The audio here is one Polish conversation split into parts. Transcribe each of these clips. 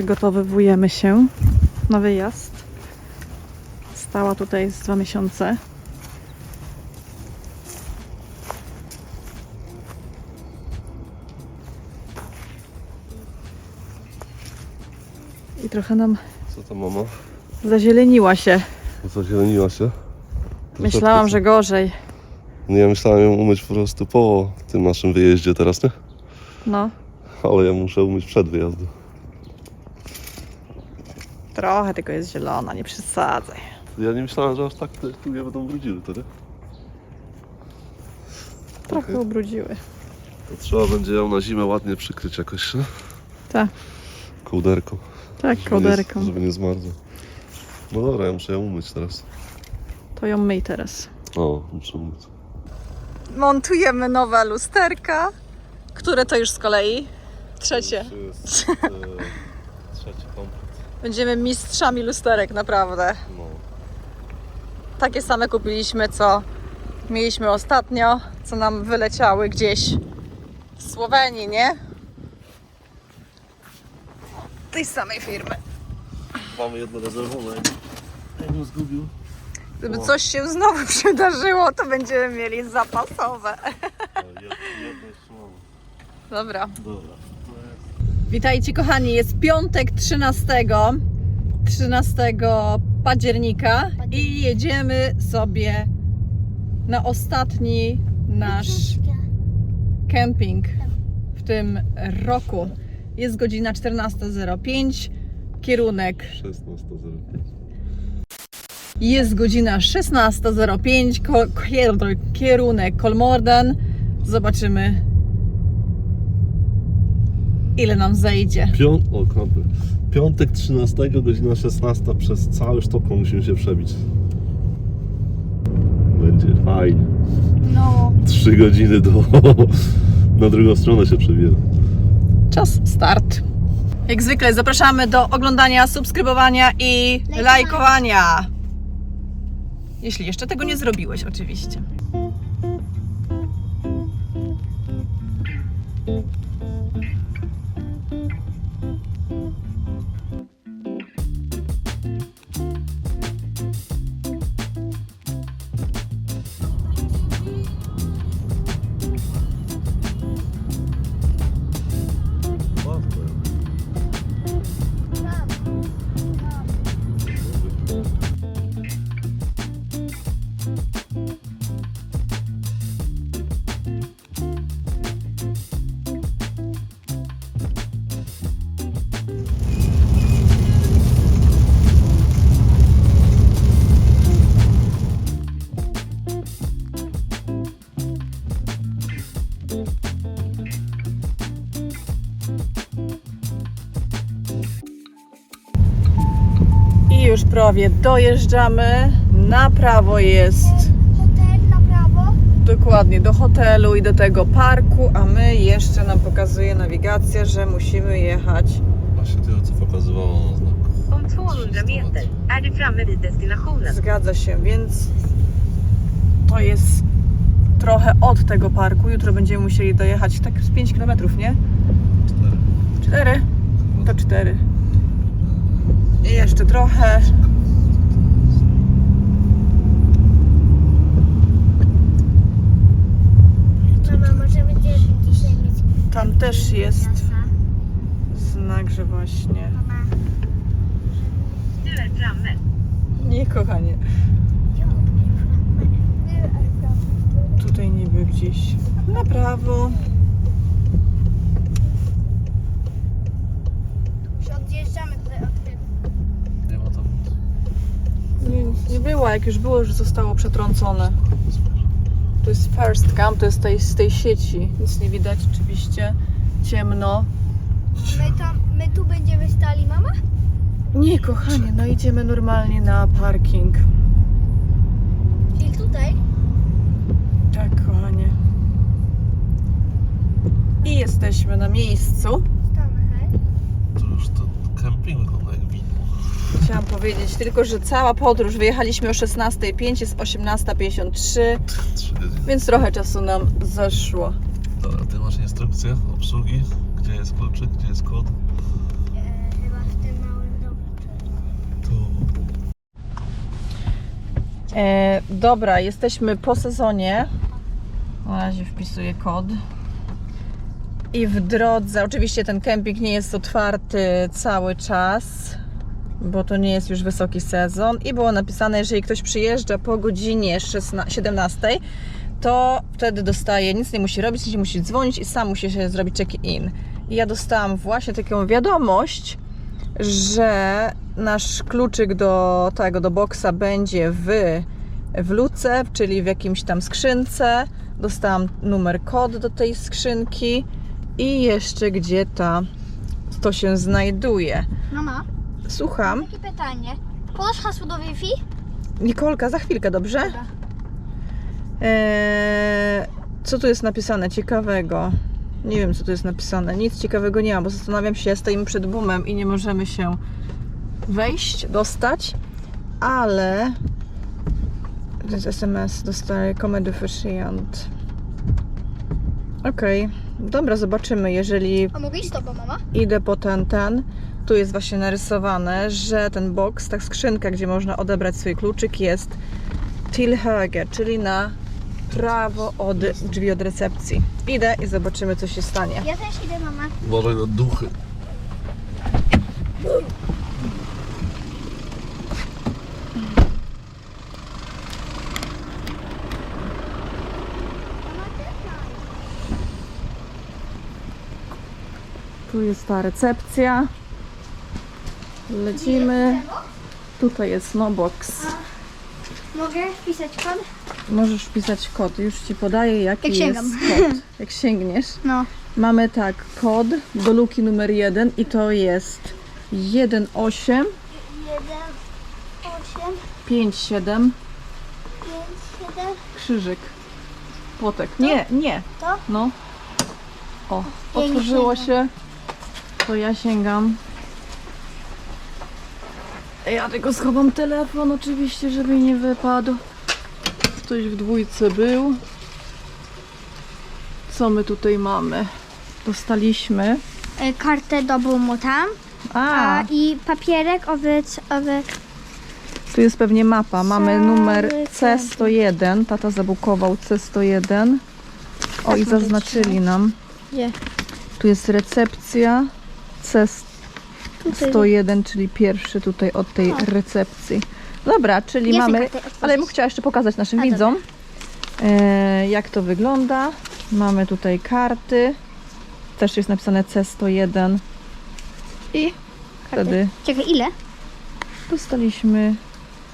Przygotowywujemy się na wyjazd. Stała tutaj z dwa miesiące. I trochę nam Co tam mama? zazieleniła się. Zazieleniła się? Myślałam, że gorzej. Nie, myślałem ją umyć po prostu po tym naszym wyjeździe teraz, nie? No, Ale ja muszę umyć przed wyjazdem. Trochę tylko jest zielona, nie przesadzaj. Ja nie myślałem, że aż tak te studia będą brudziły to, nie? Trochę Okej. ubrudziły. To trzeba będzie ją na zimę ładnie przykryć jakoś, nie? Tak, Kołderką. tak, żeby kołderką. Nie, żeby nie zmarzła. No dobra, ja muszę ją umyć teraz. To ją myj teraz. O, muszę umyć. Montujemy nowe lusterka. Które to już z kolei? Trzecie. To jest e, trzeci komplet. Będziemy mistrzami lusterek, naprawdę. No. Takie same kupiliśmy, co mieliśmy ostatnio, co nam wyleciały gdzieś w Słowenii, nie? Tej samej firmy. Mamy jedno rezerwowe. Ja bym zgubił. Gdyby O. coś się znowu przydarzyło, to będziemy mieli zapasowe. Jedno, jedno jeszcze mamy. Dobra. Dobra. Witajcie kochani, jest piątek 13, 13 października i jedziemy sobie na ostatni nasz kemping w tym roku. Jest godzina 14.05, kierunek 16.05. jest godzina 16.05, ko- kier- kierunek Kolmordan. Zobaczymy ile nam zejdzie. Piąt... O. Piątek 13, godzina 16. Przez cały Sztokholm musimy się przebić. Będzie fajnie. No. Trzy godziny do... Na drugą stronę się przebierę. Czas start. Jak zwykle zapraszamy do oglądania, subskrybowania i lajkowania. Jeśli jeszcze tego nie zrobiłeś, oczywiście. Już prawie dojeżdżamy. Na prawo jest Hotel na prawo. dokładnie do hotelu i do tego parku, a my jeszcze nam pokazuje nawigacja, że musimy jechać. Właśnie tyle, co pokazywało na znaku. Om 200 meter är du framme vid destinationen. Zgadza się, więc to jest trochę od tego parku. Jutro będziemy musieli dojechać tak z 5 km, nie? Cztery. 4? To 4. I jeszcze trochę. Mama, może będzie dzisiaj mieć Tam też jest znak, że właśnie. Nie, kochanie. Tutaj niby gdzieś na prawo. Już odjeżdżamy tutaj od tego. Nie ma tam Nie, nie było, jak już było, już zostało przetrącone. To jest first camp, to jest tej, z tej sieci. Nic nie widać oczywiście. Ciemno. My, tam, my tu będziemy stali, mama? Nie, kochanie, no idziemy normalnie na parking. Czyli tutaj? Tak, kochanie. I jesteśmy na miejscu. Stamy, hej. To już ten kemping wygląda jak widmo chciałam powiedzieć, tylko że cała podróż, wyjechaliśmy o 16.05, jest 18.53, więc trochę czasu nam zeszło. Dobra, ty masz instrukcję obsługi, gdzie jest kluczyk, gdzie jest kod? Chyba w tym małym domku. E, dobra, jesteśmy po sezonie. Na razie wpisuję kod. I w drodze, oczywiście ten kemping nie jest otwarty cały czas bo to nie jest już wysoki sezon. I było napisane, jeżeli ktoś przyjeżdża po godzinie 16, 17, to wtedy dostaje, nic nie musi robić, nie musi dzwonić i sam musi się zrobić check-in. I ja dostałam właśnie taką wiadomość, że nasz kluczyk do tego, do boksa będzie w, w luce, czyli w jakimś tam skrzynce. Dostałam numer kod do tej skrzynki i jeszcze gdzie ta to się znajduje. Mama, Słucham. takie pytanie. Podasz hasło do Wi-Fi? Nikolka, za chwilkę, dobrze? Dobra. Eee, co tu jest napisane ciekawego? Nie wiem, co tu jest napisane. Nic ciekawego nie ma, bo zastanawiam się, stoimy przed boomem i nie możemy się wejść, dostać, ale to jest SMS, dostaję komedy Fushiant. Okej, dobra, zobaczymy, jeżeli A mogę iść z tobą, mama? idę po ten, ten. Tu jest właśnie narysowane, że ten box, ta skrzynka, gdzie można odebrać swój kluczyk jest till höger, czyli na prawo od drzwi od recepcji. Idę i zobaczymy, co się stanie. Ja też idę, mama. Uważaj na duchy. Tu jest ta recepcja. Lecimy. Tutaj jest no box. Mogę wpisać kod? Możesz wpisać kod. Już ci podaję, jaki Jak jest sięgam. kod. Jak sięgniesz. No. Mamy tak, kod do luki numer 1 i to jest 18 1, 8, 57 5, 7. krzyżyk. Płotek. Nie, nie. To? No. O, otworzyło się. To ja sięgam. Ja tylko schowam telefon oczywiście, żeby nie wypadł. Ktoś w dwójce był. Co my tutaj mamy? Dostaliśmy. E, Kartę do boomu tam. A, A, i papierek owiec. tu jest pewnie mapa. Mamy Cały numer ten. C101. Tata zabukował C101. O, i Tak może zaznaczyli nam. Gdzie? Tu jest recepcja Tutaj. C101, czyli pierwszy tutaj od tej O. recepcji. Dobra, czyli mamy. otworzyć. Ale bym chciała jeszcze pokazać naszym A, widzom, e, jak to wygląda. Mamy tutaj karty. Też jest napisane C101. I wtedy Czekaj, ile? dostaliśmy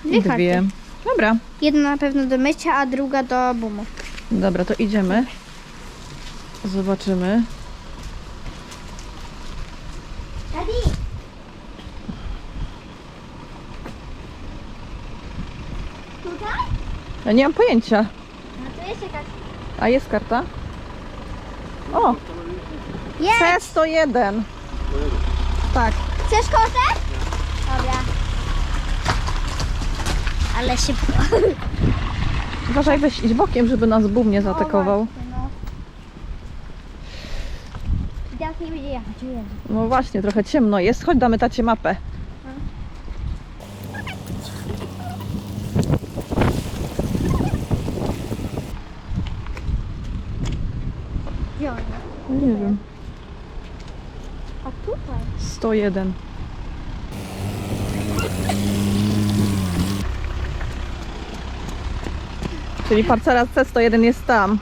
Dwie dwie. karty. Dobra, Jedna na pewno do mycia, a druga do boomu. dobra, to idziemy. Zobaczymy. Ja nie mam pojęcia. No to jest jakaś... A jest karta? O, Jest! C101. Tak. Chcesz kotę? Dobra. Ale szybko. Uważaj, weź idź bokiem, żeby nas bum nie zaatakował. no. Teraz nie będzie jechać. No właśnie, trochę ciemno jest. Chodź, damy tacie mapę. Gdzie jest? Nie wiem. A tutaj? 101. Czyli parcela C101 jest tam.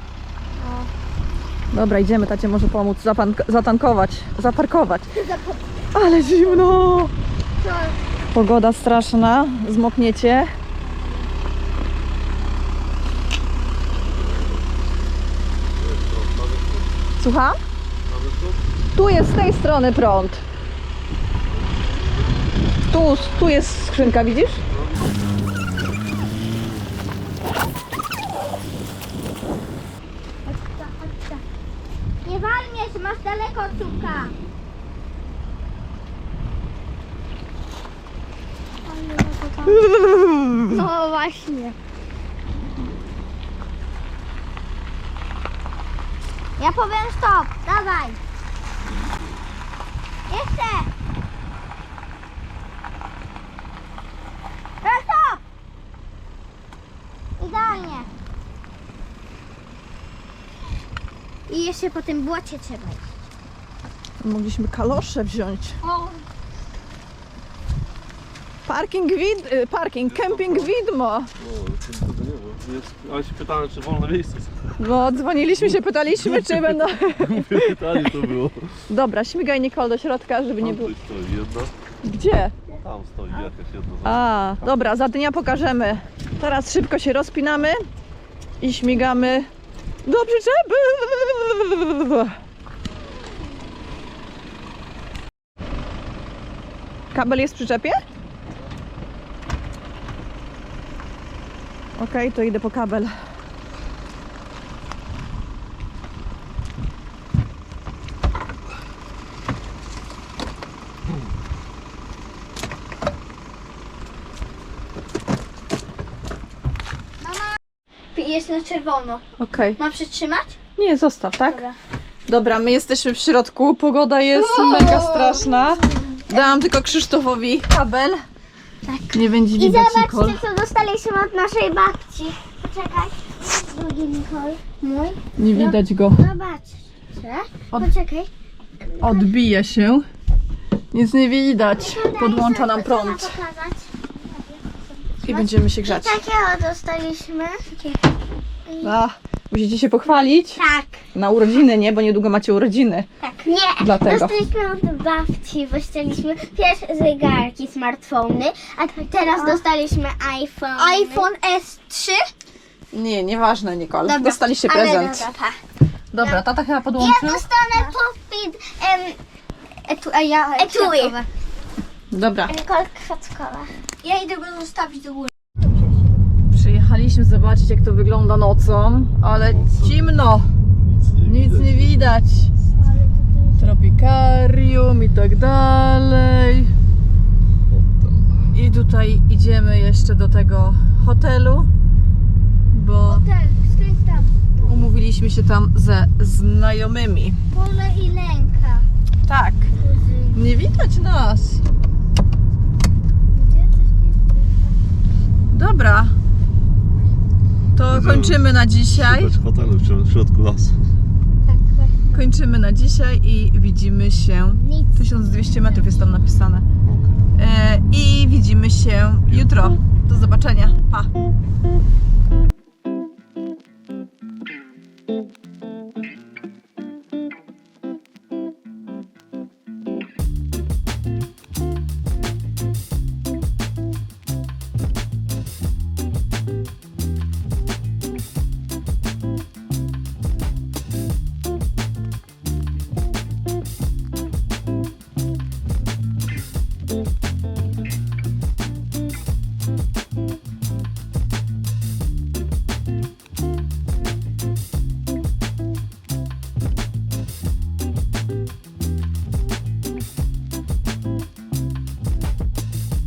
Dobra, idziemy, tacie może pomóc zatankować, zaparkować. Ale zimno! Pogoda straszna, zmokniecie. Słucham? Tu jest z tej strony prąd. Tu, tu jest skrzynka, widzisz? Nie walniesz, masz daleko słupka. No właśnie. Ja powiem stop, dawaj. Jeszcze. Teraz stop. Idealnie. I jeszcze po tym błocie trzeba iść. Mogliśmy kalosze wziąć. O. Parking wid... y, parking, kemping widmo. No, to tego nie było. Jest, ale się pytałem, czy wolne miejsce są. No, dzwoniliśmy się, pytaliśmy, czy będą... Pytanie to było. Dobra, śmigaj Nicole do środka, żeby nie Tam było... coś stoi jedna. Gdzie? Tam stoi jakaś jedna. A, dobra, za dnia pokażemy. Teraz szybko się rozpinamy i śmigamy do przyczepy. Kabel jest w przyczepie? Okej, to idę po kabel. jest na czerwono. Okej. Mam przytrzymać? Nie, zostaw, tak? Dobra. Dobra, my jesteśmy w środku, pogoda jest mega straszna. Dałam tylko Krzysztofowi kabel. Tak. Nie będzie I widać Nicole. zobaczcie, co dostaliśmy od naszej babci. Poczekaj. Drugi Nicole. Mój. Nie widać go. Zobaczcie. Od- Poczekaj. Odbija się. Nic nie widać. Podłącza nam prąd pokazać. i będziemy się grzać. Takiego dostaliśmy. A, musicie się pochwalić. Tak. Na urodziny, nie? Bo niedługo macie urodziny. Tak. Nie. Dlatego. Dostaliśmy od babci, bo chcieliśmy pierwsze zegarki, smartfony, a teraz dostaliśmy iPhone. iPhone S3? Nie, nieważne, Nicole. Dostaliście ale prezent. Dobra, pa. Dobra, tata chyba Ja podłączył. dostanę popit em, etu, a ja etui. Dobra. Nicole Kwackowa. Ja idę go zostawić do góry. Przyjechaliśmy zobaczyć, jak to wygląda nocą, ale ciemno. Nic nie widać. Tropikarium i tak dalej. I tutaj idziemy jeszcze do tego hotelu, bo Hotel, skręć tam. umówiliśmy się tam ze znajomymi. Pole i lęka. Tak, nie widać nas. Dobra. To kończymy na dzisiaj. Szukać hotelu w środ- w środku lasu. Tak, Kończymy na dzisiaj i widzimy się. Nic. 1200 metrów jest tam napisane. E, I widzimy się jutro. Do zobaczenia. Pa.